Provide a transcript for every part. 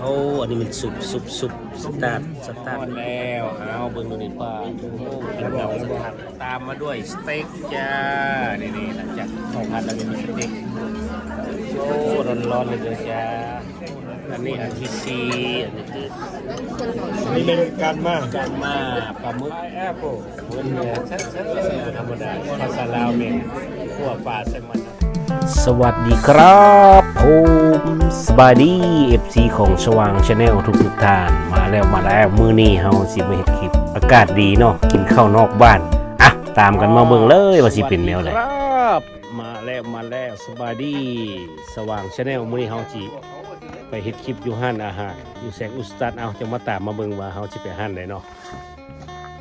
โอ้อันนี้มันสุปสุปสุปสตาร์ทสตาร์ทแล้วเอาเบิ่งดูนี่ป้าโอ้เป็นเก่าสตาร์ทตามมาด้วยสเต็กจ้านี่นี่หลังจากข้าวผัดแล้วก็มีสเต็กโอ้ร้อนๆเลยเด้อจ้าอันนี้อันที่สี่อันนี้คือนี่เป็นการมาจานมาปลาหมึกแอปเปิลเงินเนี่ยชัดธรรมดาภาษาลาวเมนขั่วปลาแซลมอนสวัสดีครับ ผมสบายดีเอฟซีของสว่างชาแนลทุกทุกๆท่านมาแล้วมาแล้วมือนี้เฮาสิมาเฮ็ดคลิป อากาศดีเนาะกินข้าวนอกบ้าน อะ ตามกันมาเบิ่งเลยว่าสิเป็นแนวไหนครับมาแล้วมาแล้วสบายดีสว่างชาแนลมื้อนี้เฮาสิไปเฮ็ดคลิปอยู่ห้านอาหารอยู่แสงอุสตัดเอาจะมาตามมาเบิ่งว่าเฮาสิไปห้านไหนเนาะ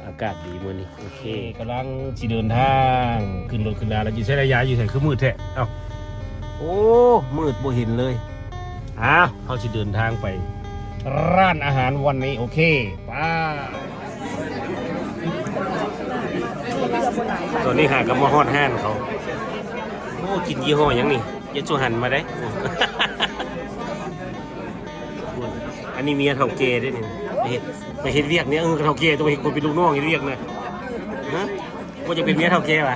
อากาศดีมื้อนี้โอเคกำลังสิเดินทางขึ้นรถขึ้นลาแล้วอยู่ใช้ระยะอยู่ใส่คือมืดแท้เอ้า โอ้ มืดบ่เห็นเลยอ้าวเฮาสิเดินทางไป ร้านอาหารวันนี้โอเคป้าตอนนี้หากับมาฮอดห้านเขาโอ้กินยี่ห้อยังนี่ยาจูหันมาได้ อันนี้เมียเท่าเกด้วยนี่ไปเฮ็ดไปเฮ็ดเวียกเนี่ยเออเท่าเกตัวเห็นคนเป็นลูกน้องเฮ็ดเวียกนะฮะว่าจะเป็นเมียเท่าเกป่ะ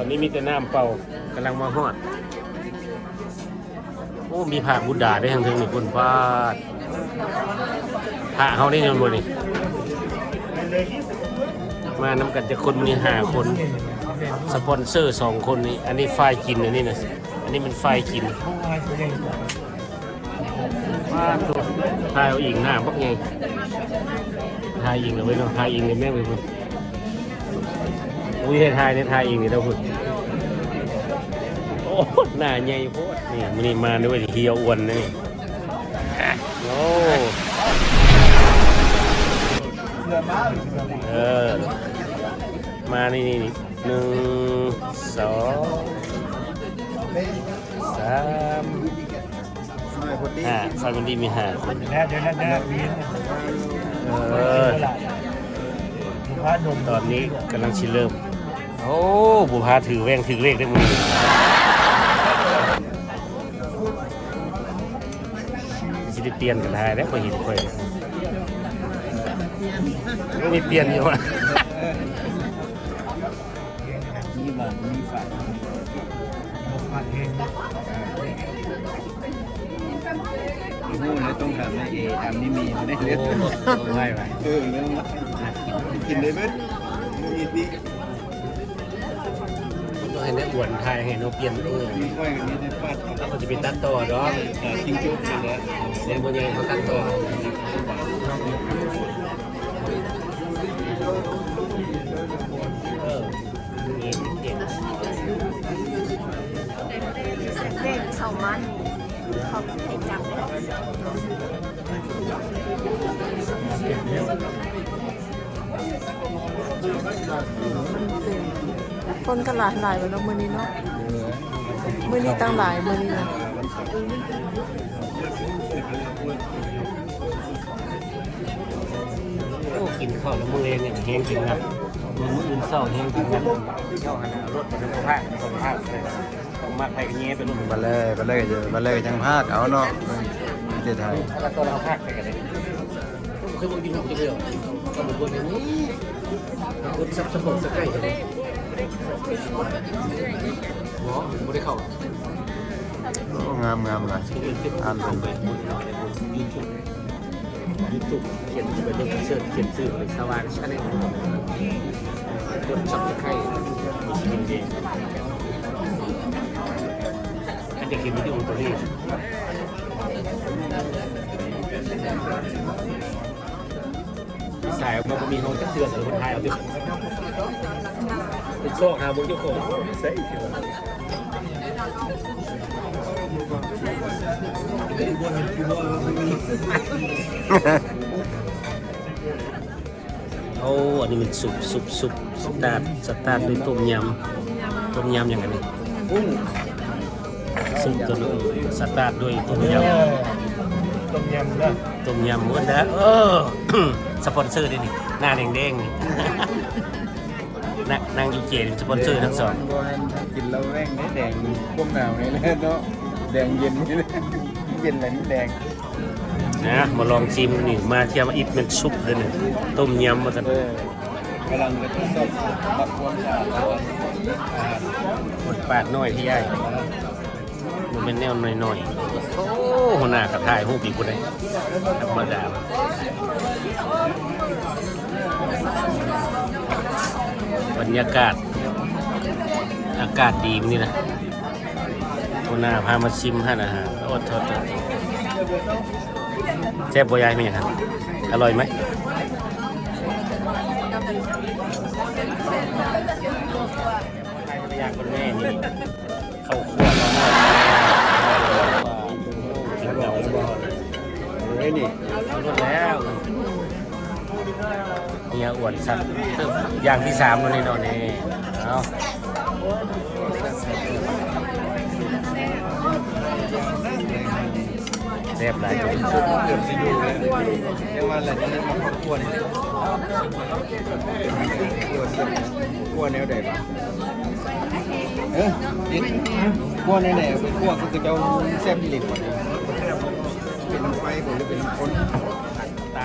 อนนี้มีแต่น้ำเป่ากำลังมาฮอด โอ้ มีผ้าบุดดาได้ทางถึงนี่คุณป้าดผ้าเขาได้ยังบ่นี่มาน้ำกันจะคนมีห้าคนสปอนเซอร์สองคนนี่อันนี้ฝ่ายกินอันนี้นะอันนี้มันฝ่ายกินว่าตัวทายเอาอีกหน้าพวกไงทายอิงเลยเว้เนาะทายอิงเลยแม่งเลยคุณ อุ้ยให้ทายเนี่ยทายอิงเลยเราคุณโอ้หน้าใหญ่โพดนี่มันนี่มาด้วยเฮียอ้วนนะนี่โอ้เออมานี่นี่นี่หนึ่งสองสามห้าไฟมันดีมีห้าคนแล้วเดี๋ยวนั้นนะมีเออพระนมตอนนี้กำลังชิเริ่ม โอ้บุพาถือแว่งถือเลขได้มือสิได้เปลี่ยนกันได้แล้วพอเห็นค่อยไม่มีเปลี่ยนอยู่อะมีบางมีฝ่ายพระเองนู่นเลยต้องทำให้เอทำนี่มีไม่ได้โอ้เลือดง่ายไปเออเรื่องกินเลยเบิ้ลมีดีต้อง ให้ได้อวนไทยให้เราเปลี่ยนเปียนนี้ได้ฟาดแล้วก็จะเป็นตัดต่อดอกจริงจุ๊บกันแล้วเสียงบนยังเขาตัดต่อเออนี่เก่งเลขเขามันเขาให้จับ คนก็หลายหลายไปแล้วมือนี้เนาะมือนี้ตั้งหลายมือนี้นะโอ้กินข้าวแล้วมือเองเนี่ยแห้งกินนะมือมืออื่นเศร้าแห้งกินนะเจ้าหันรถเป็นผ้าเป็นผ้าเลยต้องมาไปกันเงี้ยเป็นรถมาเลยมาเลยเจอมาเลยจังพากเอาเนาะประเทศไทยถ้าเราตัวเราผ้าใส่กันเลยคือบางทีมันจะเดียวก็บอกว่าอย่างนี้คนซับสปอร์ตสกาย เลยหมอไม่ได้เข้างามงามเลยอ่านลงไปยูทูบยูทูบเขียนไปเรื่องเชิญเขียนสื่อเลยสว่างชาแนลคนซับสกายมีชีวิตดีอันจะเขียนวิดีโอตัวนี้สายมันมีเขาจะเตือนหรือคนไทยเอาดิ เป็นโชคหาบุญเจ้าของเสียอีกทีโอ้อันนี้มันสุปสุปสุปสตาร์ทสตาร์ทด้วยต้มยำต้มยำอย่างไรนี่ซึ่งตัวนี้สตาร์ทด้วยต้มยำต้มยำนะต้มยำหมดแล้วเออสปอนเซอร์ด้วยนี่หน้าแดงๆนี่ นางนางยูเจนสปอนเซอร์ทั้งสองกินแล้วแม่งได้แดงพวกหนาวนี่แหละเนาะแดงเย็นนี่แหละเย็นเลยมันแดงนะมาลองชิมนี่มาเทียมอิดเป็นซุปเลยนี่ต้มยำมากันเออกำลังจะทดสอบปรับความสะอาดแล้วอาหารหมดปากน้อยที่ย่ายมันเป็นแนวหน่อยๆโอ้หัวหน้ากระถ่ายหูปอีกคนเลยธรรมดา รรยากาศ อากาศดีนี่นะหัวหน้าพามาชิมให้นะฮะโอ้โทษแซ่บบ่ยายไหมครับ อร่อยไหมยาคนแม่นี่เข้าครัวแล้วแล้วเงาแล้วบอกเฮ้ยนี่หมดแล้ว เฮียอ้วนสัตว์เติมอย่างที่สามแล้วนี่นอนนี่เอาแซ่บหลายจังชุดเกือบจะอยู่เลยเรียกว่าอะไรนี่มันครอบครัวนี่ครัวเส้นครัวแนวใดบ้างเออนิดครัวแนวไหนเป็นครัวก็คือเจ้าแซ่บที่หลิบกว่านี้เป็นน้ำไฟผมหรือเป็นน้ำข้นต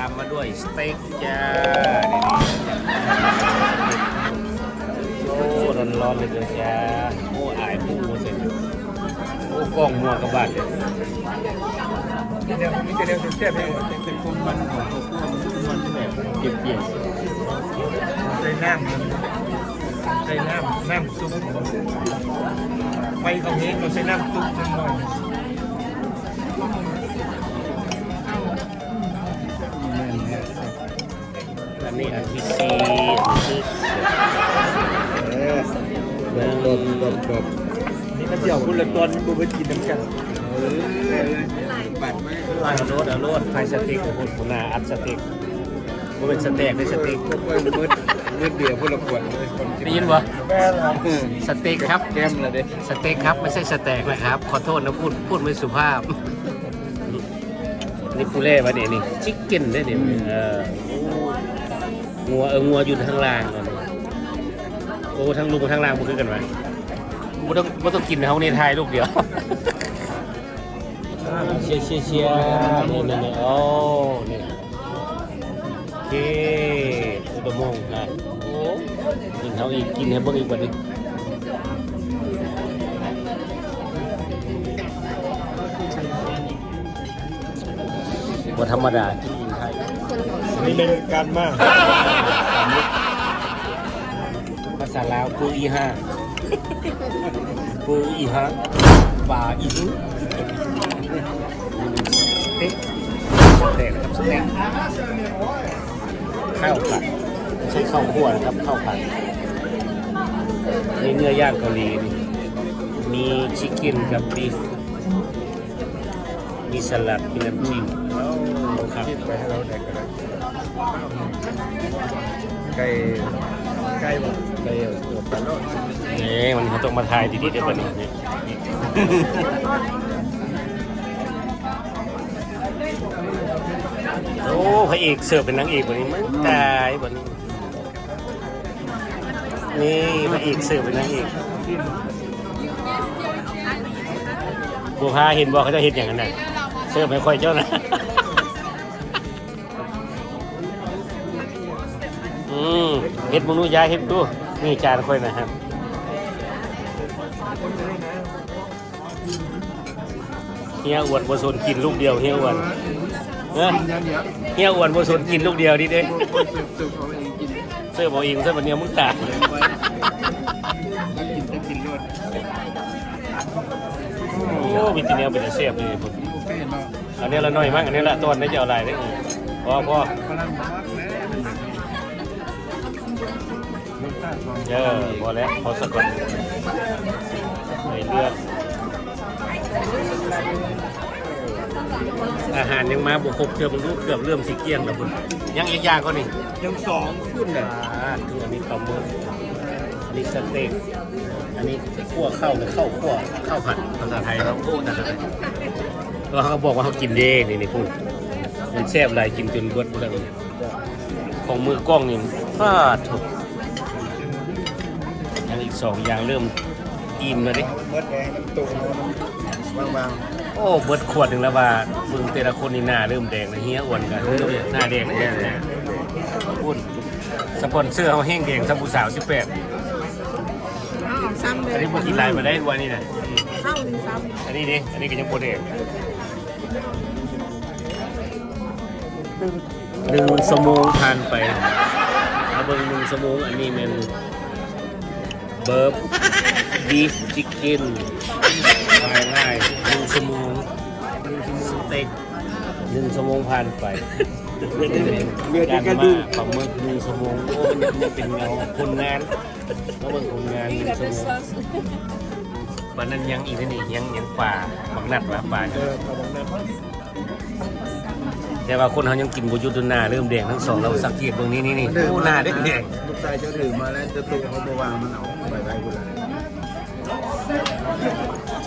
ามมาด้วยสเต็กจ้าโอ้ร้อนๆเลยเด้อจ้าโอ้อายผู้เสร็จโอ้กล้องมัวกับบ้านเลยมีแต่มีแต่แนวแซ่บๆให้เป็นความมันของตัวครัวมันแบบเปรี้ยวๆใส่น้ำมันใส่น้ำน้ำซุปไฟเขาเองเราใส่น้ำซุปนิดหน่อย อันนี้อันที่สี่อันที่เออลองลองลองลองนี่ก็เจียวคุณละตอนกูไปกินน้ำกันปัดไหมลายโรดอะโรดไฟสติ๊กของคุณคุณนาอัดสติ๊กมันเป็นสเต็กได้สติกพวกเมืดมืดเดียวพวกเราปวดเลยคนได้ยินปะสเต็กครับแก้มละเด้สเต็กครับไม่ใช่สเต็กนะครับ ขอโทษนะพูดพูดไม่สุภาพ นี่ปูเล่ปะเนี่ยนี่ชิคเก้นได้เนี่ยเออ งัวเอองัวอยู่ทางล่างตอนนี้โอ้ทั้งลุงกับทั้งล่างมันคือกันไหมไม่ต้องไม่ต้องกินเขาในไทยลูกเดียวเชียร์เชียร์เชียร์นี่นี่นี่โอ้นี่โอเคอุดมงค์นะโอ้กินเขาอีกกินให้เบิ่งอีกวันนึงว่าธรรมดากิ นี่เป็นการมากภาษาลาวปูอีห้าปูอีห้าปลาอีหูเต็กสเต็กนะครับสเต็กข้าวผัดใช่ข้าวคั่วนะครับข้าวผัดนี่เนื้อย่างเกาหลีนี่มีชิคเก้นกับบีฟมีสลัดมีน้ำจิ้มโอ้ครับ ไก่ไก่บ่ไก่ตัวปลาโลดนี่มันเขาต้องมาทายดีๆเดี๋ยววันนี้นี่โอ้พระเอกเสิร์ฟเป็นนางเอกวันนี้มันตายวันนี้นี่พระเอกเสิร์ฟเป็นนางเอกบัวพาเห็นบอกเขาจะเห็นอย่างนั้นน่ะเสิร์ฟไม่ค่อยเจ้านะ อืมเห็ดมนุษย์ยายเห็ดดูนี่จานค่อยนะครับเฮียอ้วนบ่สนกินลูกเดียวเฮียอ้วนเอ้อกินอย่างเดียวเฮียอ้วนบ่สนกินลูกเดียวดิเด้สืบสืบเขาเองกินเสื้อบอกเองเสื้อบันเนี่ยมึงตายแล้วกินจะกินรสโอ้มีแตีเนียเป็นแต่เสียบเลยผมบุฟเฟ่ต์เนาะอันนี้ละน้อยมากอันนี้ละต้นนี้จะเอาอะไรได้อีกพอพอฝรั่งมากแม่รสชาติควา เออพอแล้วเพอสักก่อนใส่เลือดอาหารยังมาบุกครบเกือบมันรู้เกือบเริ่มสิเกี้ยงแล้วคุณยังอีกอย่างก็นี่ยังสองขึ้นน่ะอ่าคืออันนี้ปลาหมึกอันนี้สเต็กอันนี้คั่วข้าวหรือข้าวคั่วข้าวผัดภาษาไทยเราพูดนะครับก็เขาบอกว่าเขากินเด้นี่นี่พูดมันแซ่บหลายกินจนเบิดหมดเลยของมือกล้องนี่ฟาดถูก อันอีกสองอย่างเริ่มอิ่มแล้วดิเมื่อแดงน้ำตูบางโอ้เบิดขวดหนึ่งแล้วว่ามึงแต่ละคนนี่หน้าเริ่มแดงแล้วเฮียอ้วนกันเริ่มหน้าแดงเลยเนี่ยพูดสปอนเซอร์เขาแห้งแดงสบู่สาว18อ้าวซ้ำเลอันยนี้บ่กินลายมาได้วันนี้น่ะเข้าหนึ่งซ้อันนี้นี่อันนี้ก็ยังบ่แดงหนึ่งชั่วโมงผ่านไปแล้วเบิ่งหนึ่งชั่วโมงอันนี้แมัน เบิร์บบีฟชิคเก้นง่ายๆหนึ่งชั่วโมงหนึ่งชั่วโมงสเต็กหนึ่งชั่วโมงผ่านไปเลือดการกระมาดูกปลาหมึกหนึ่งชั่วโมงโอ้มันยังเป็นเงาคนงานเขาเบิ่งคนงานหนึ่งชั่วโมงวันนั้นยังอีกนี่ยังยังป่าบักนัดว่าป่าแต่ว่าคนเขายังกินบุยุตุนหน้าเริ่มแดงทั้งสองเราสังเกตตรงนี้นี่นี่โอ้หน้าแดงแดงลูกชายเจ้าถือมาแล้วจะตุกเขาบอกว่ามันเอา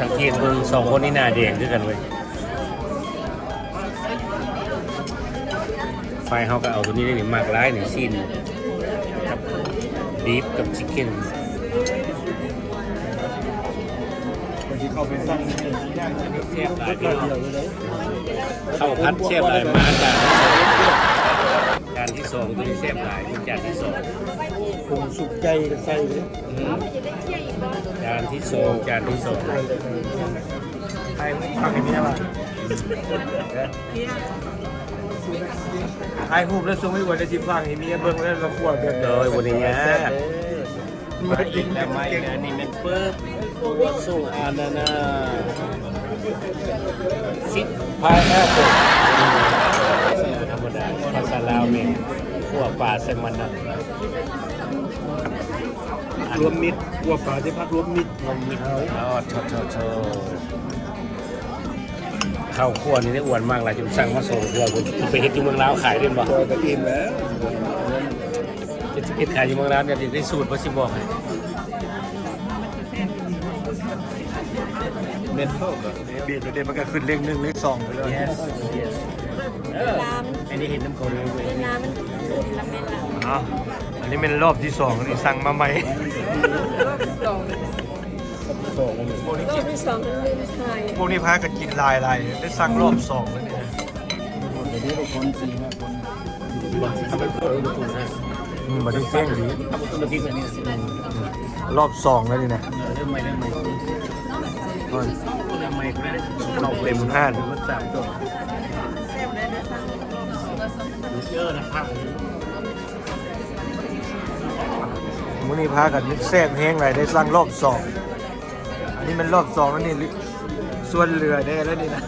สังเกตเบิ่งสองคนนี่หน้าแดงด้วยกันเว้ยไฟเขาก็เอาตัวนี้ได้หนี่งมากร้ายหนี่ซีนกับบีฟกับชิคเก้นบางทีเขาไปสั่งเทียบหลายพี่น้องข้าพัดเทียบหลายมาจานที่สองจานที่สองตัวนี้เทียบหลายจานที่สอง ผงสุกใจกับใส่เลยจานที่สองจานที่สองไอ้ฟังอย่างนี้ว่าไอ้หูแล้วทรงไม่ไหวแล้วสิฟังอย่างนี้เบิ่งแล้วเราขวดแบบโดยวันนี้นะมาอีกแล้วมาอีกแล้วนี่มันเปิบวัสุอานานาซิดพายแอปเปิลธรรมดาภาษาลาวเมนขั่วปลาเซมันนะ รวมมิตรขวดปลาที่พักรวมมิตรนมมิตรอ๋อโชโชโชข้าวคั่วนี่ได้อ้วนมากเลยจนสั่งมาส่งเพื่อคุณไปเฮ็ดอยู่เมืองลาวขายได้บ่ตัวกระติมแล้วจะเฮ็ดขายอยู่เมืองลาวเนี่ยได้สูตรบ่สิบอกให้เม็ดเท่ากับเบียดประเด็นมันก็ขึ้นเลขหนึ่งเลขสองไปเลย yes yes เอออันนี้เห็นน้ำเขาเลยเว้ยน้ำมันอุ่นละเม็ดละอ้าวอันนี้เป็นรอบที่สองนี่สั่งมาใหม่ำ รอบที่สองสองเลยพวกนี้รอบที่สองต้องลืมไทยพวกนี้พากันกินลายลายได้สั่งรอบสองแล้วเนี่ยเดี๋ยวนี้เราคนสี่ห้าคนบ่ทำเป็นเปิดประตูนะอืมาได้แจ้งดีทำประตูมาทิ้งอันนี้รอบสองแล้วนี่นะเริ่มใหม่เริ่มใหม่เริ่มใหม่กูได้เราเต็มห้านมันสามตัวเยอะนะครับ มื่อนี้พากันนึกแซ่บแห้งไรได้สั่งรอบสองอันนี้มันรอบสองแล้วนี่ส่วนเหลือได้แล้วนี่นะ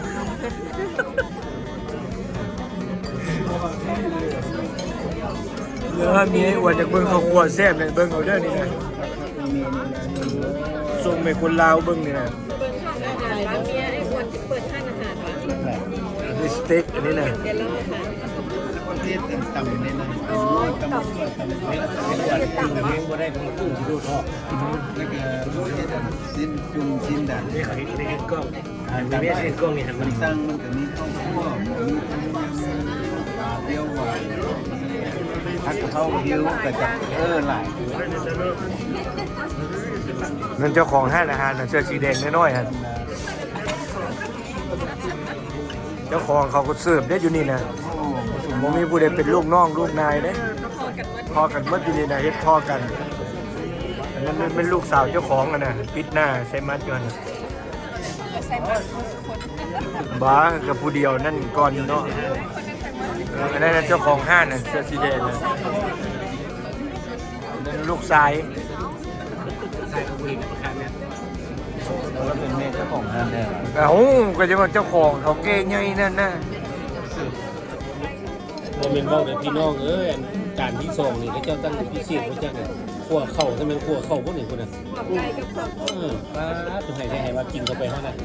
เหลือมีไอ้อวดจากเบิ้งเขาวครัวแซ่บเลยเบิ้งเอาเด้อนี่นะส่งไปคนลาวเบิ้งนี่นะเปิดห้องอาหารร้านเมียไอ้คนที่เปิดห้างอาหารวะอันนี้สเต็กอันนี้นะ เดี๋ยวเราอาหารประเต่ำๆเนี่ยนะโอ้ต่ำกินกับเลี้ยงบ่ได้ของกุ้งที่ดูทอดแล้วก็ระเทศสิ้นจุ่มสิ้นดันนี่เขาเห็นในกล้องอ่าในเวียดในกล้องนี่หันมัมานตั้งมันก็มีข้าวคั่วมีต้มยำปลาเปรี้ยวหวานผัดกเพราเดียวก็จะเออหลายนั่นเจ้าของห้านอาหารน่ะเสื้อสีแดงน้อยๆฮะเจ้าของเขาก็เสิร์ฟได้อยู่นี่นะ โอ้ผสมผมมีผู้ใดเป็นลูกน้องลูกนายเด้พอกันเมื่ออยู่นี่นะเฮ็ดพอกันอันนั้นมันเป็นลูกสาวเจ้าของอะนะปิดหน้าใส่มัดก่อนบ้ากับผู้เดียวนั่นก่อนอยู่เนาะเอออันนั้นนะเจ้าของห้านน่ะเสื้อสีแดงน่ะอันนั้นลูกชายใส่กระบุรีในประคาเนี่ยแล้วเป็นแม่เจ้าของร้านแท้เอ้าก็จะมาเจ้าของเขาเก่งไงนั่นน่ะ โมเมนต์บอกเลยพี่น้องเอ้ยอันการที่สองนี่เขาเจ้าตั้งพิเศษเขาเจ้าเนี่ยขั่วเข่าถ้าเป็นขั่วเข่าพวกนี้คนน่ะกับไก่กับผักเออป้าตุให้ได้ให้ว่ากินเข้าไปเท่านั้น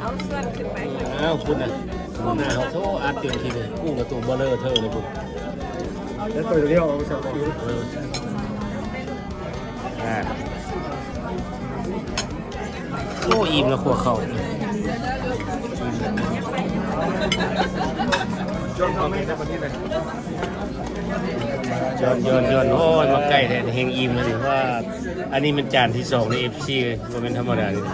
เอาส่วนขึ้นไปอ้าวคุณน่ะหน้าเขาโซ่อัดเต็มทีเลยกุ้งกับตัวเบลเลอร์เธอเลยคุณแล้วตัวเดียวเอาสองตัวอ่าโอ้อิ่มแล้วขั่วเข่า ยย้อนย้อนย้อนโอ้ยมาใกล้แท้เฮงอิ่มเลยดิว่า อันนี้มันจานที่สองในเอฟซีเลยมันเป็นธรรมดาเลย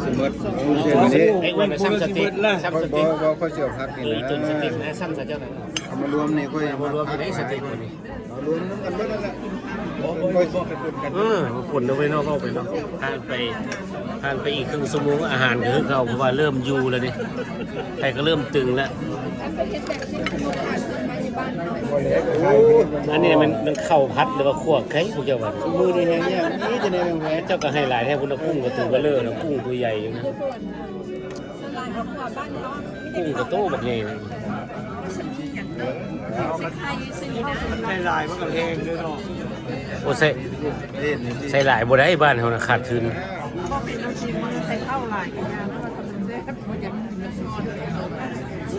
เสิหมดเสียนี่ไอ้อ้วนน่ะซ้ำสติ๊กซ้ำบ่สบ่ติ๊กบ่ค่อยเสียวพักนี่เออนะจนสติ๊กนะซ้ำซะเจ้านั่นเอามารวมนี่ค่อยมารวมอยู่ในสติ๊กคนนี้เอารวมกันเบิดนั่นแหละ บ่ค่อยสิไปปนกันเออผลเอาไว้นอกเข้าไปเนาะทานไปทานไปอีกครึ่งชั่วโมงอาหารก็คือเขาเพราะว่าเริ่มยูแล้วนี่ไก่ก็เริ่มตึงแล้วอันนี้มันมันเข้าพัดหรือว่าคั่วไข่พวกเจ้าว่มือนี่แฮงเนี่ยนี่จะได้แหวนเจ้าก็ให้หลายแท้พุ่นกุ้งก็ตัวเบลเลอร์นะกุ้งตัวใหญ่อยู่นะกุ้งก็โตบักใหญ่นะในลายมันก็แห้งด้วยเนาะ โอ้ใส่เล่นนี่ที่ใส่หลายบ่ได้บ้านเฮานะขาดทุนใส่ข้าวหลายกันยาแล้วก็ทำเป็นแซ่บบ่อยากกินน้ำซอส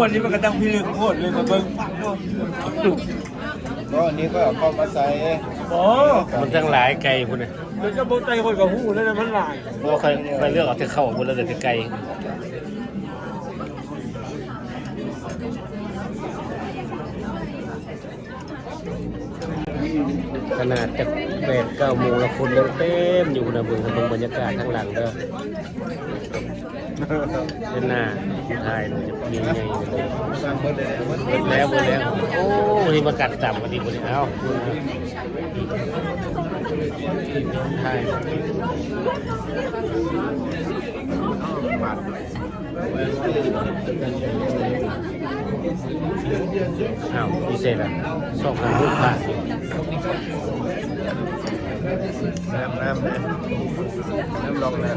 วันนี้มันก็ต้องพิลึกโคตรเลยมาเบิ่งปักเนาะก็อันนี้ก็เอาเข้ามาใส่โอ้มันทั้งหลายไก่พุ่นน่ะเดี๋ยวจะบ่ใจคนกับหูแล้วนะมันหลายเพราะว่าค่อยค่อยเลือกเอาแต่เข้าพุ่นแล้วแต่ไก่ ขนาดจะแปดเก้าโมงแล้วคนยังเต็มอยู่นะเบิ่งเบิ่งบรรยากาศข้างหลังเด้อเป็นหน้าผู้ชายมันจะมีใหญ่เลยสร้างเบิดเลยมันเบิดแล้วเบิดแล้ว โอ้นี่มากัดต่ำกันดีกว่านี้เอ้าคุณนะใช่ อ้าวพิเศษอะสองพันลูกค้าอยู่น้ำน้ำนะน้ำลองนะ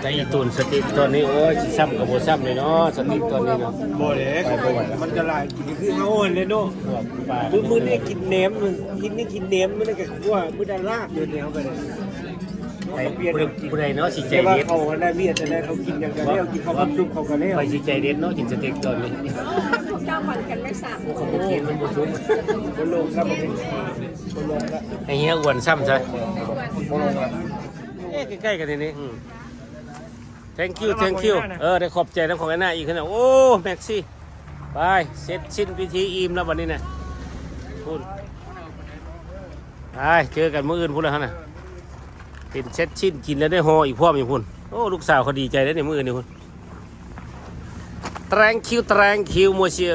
แต่อีตุนสติ๊กตัวนี้โอ้ยสิซ้ำกับโบซ้ำเลยเนาะสติ๊กตัวนี้เนาะบ่เลยมันจะหลายกินคือเฮาอ่อนเลยเนาะพวกปลามื้อมื้อนี้กินแหนมมันกินนี่กินแหนมมันก็คือว่ามื้อดาลาบเดี๋ยวแนวไปเลยไอ้เปลี่ยนผู้ใดผู้ใดเนาะสิใจแต่ว่าเด็ดเขาก็ได้เมียแต่ได้เขากินอย่างกันแล้วกินข้าวผัดซุปเขากันแล้วไปสิใจเด็ดเนาะกินสติ๊กตัวนี้เจ้าวันกันไม่สามโอ้เขาบ่กินมันบ่สุกบนลงแล้วมันเป็นบนลงแล้วไอ้เหี้ยอ้วนซ้ำซะบ่ลงอะเอ๊ะใกล้ๆกันทีนี้อืม thank you thank you เออได้ขอบใจน้ำของไอ้หน้าอีกขนาดโอ้แม็กซี่ไปเสร็จสิ้นพิธีอิ่มแล้ววันนี้นะพูดไปเจอกันมื้ออื่นพูดแล้วฮะน่ะเป็นเซ็ตชิ้นกินแล้วได้ฮออีกพร้อมอีกพุ่นโอ้ลูกสาวเขาดีใจได้ในมื้ออื่นนี่พุ่น thank you thank you มัวเชีย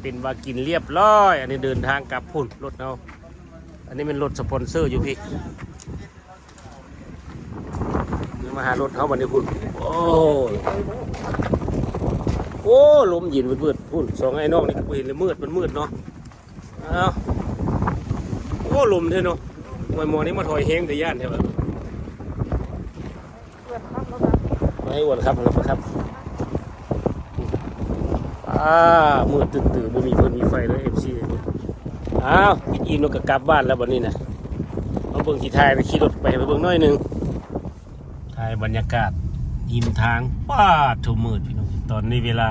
เป็นว่ากินเรียบร้อย อันนี้เดินทางกลับพุ่นรถเอาอันนี้เป็นรถสปอนเซอร์อยู่พี่นี่ มาหารถเขาบันนี้พุ่นโอ้โอ้ลมเย็นเบิดๆพุ่นสองไอ้นองนี่ก็บ่เห็นเลยมืดมันมืดเนาะอ้าวโอ้ลมเท่เนาะมวยมอนี่มาถอยเฮงแต่ย่านแถวไม่อ้วนครับครับครับอ้ามืดตื่นตื่นบ่มีเพิ่นมีไฟเลยเอฟซีอ้าวกินอิ่มแล้วก็กลับบ้านแล้วบัดนี้นะเอาเบิ่งขี่ไทยไปขี่รถไปไปเบิ่งน้อยหนึง ถ่ายบรรยากาศยิมทางป้าดทุ่มมืดพี่น้องตอนนี้เวลา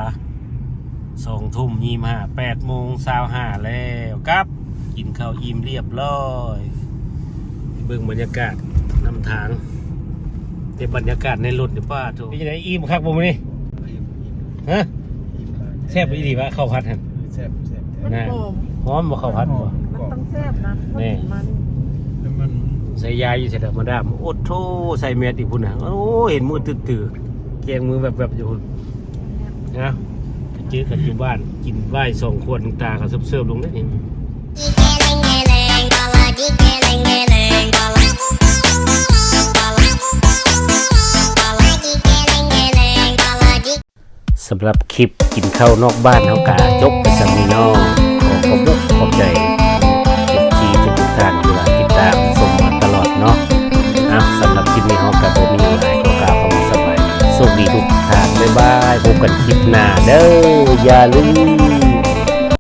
สองทุ่มยี่ห้าแปดโมงสาวห้าแล้วครับ กินข้าวอิ่มเรียบร้อยเบิ่งบรรยากาศนำทางในบรรยากาศในรถเนี่ยป้าดถูกเป็นยังไงอิ่มคักบ่มื้อนี้ฮะแซ่บอีหลีวะข้าวผัดหั่นแซ่บแซ่บมันน่ะหอมหอมบ่ข้าวผัดบ่มันต้องแซ่บนะนี่มันแล้วมัน ใส่ยาอยู่ใส่ดอกมาดามโอ้โธ่ใส่เม็ดอีกพุ่นนะโอ้เห็นมือตื่นๆเกียงมือแบบแบบอยู่พุ่นนะไปเจอกันอยู่บ้านกินไหว้สองขวดตาเขาเสิร์ฟๆลงได้นี่สำหรับคลิปกินข้าวนอกบ้านเขากาจบไปสำนีนอขอขอบคุณขอบใจ บายพบกันคลิปหน้าเด้ออย่าลืม